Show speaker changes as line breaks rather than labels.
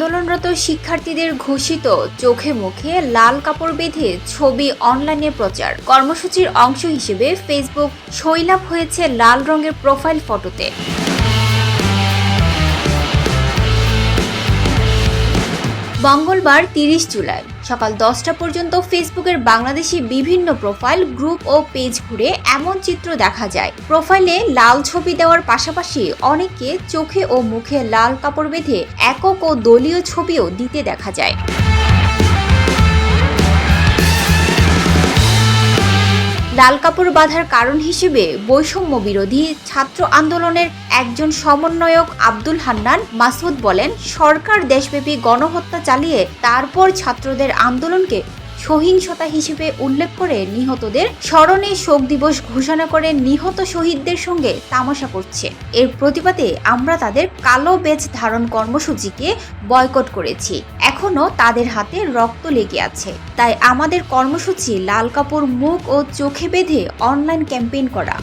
আন্দোলনরত শিক্ষার্থীদের ঘোষিত চোখে মুখে লাল কাপড় বেঁধে ছবি অনলাইনে প্রচার। কর্মসূচির অংশ হিসেবে ফেসবুক শৈলাপ হয়েছে লাল রঙের প্রোফাইল ফটোতে। মঙ্গলবার তিরিশ জুলাই। সকাল দশটা পর্যন্ত ফেসবুকের বাংলাদেশি বিভিন্ন প্রোফাইল, গ্রুপ ও পেজ ঘুরে এমন চিত্র দেখা যায়। প্রোফাইলে লাল ছবি দেওয়ার পাশাপাশি অনেককে চোখে ও মুখে লাল কাপড় বেঁধে একক ও দলীয় ছবিও দিতে দেখা যায়। লাল কাপড় বাঁধার কারণ হিসেবে বৈষম্য বিরোধী ছাত্র আন্দোলনের একজন সমন্বয়ক আব্দুল হান্নান মাসুদ বলেন, সরকার দেশব্যাপী গণহত্যা চালিয়ে তারপর ছাত্রদের আন্দোলনকে সহিংসতা হিসেবে উল্লেখ করে নিহতদের স্মরণে শোক দিবস ঘোষণা করে নিহত শহীদদের সঙ্গে তামাশা করছে। এর প্রতিবাদে আমরা তাদের কালো বেজ ধারণ কর্মসূচিকে বয়কট করেছি। এখনও তাদের হাতে রক্ত লেগে আছে। তাই আমাদের কর্মসূচি লাল কাপড়, মুখ ও চোখে বেঁধে অনলাইন ক্যাম্পেইন করা।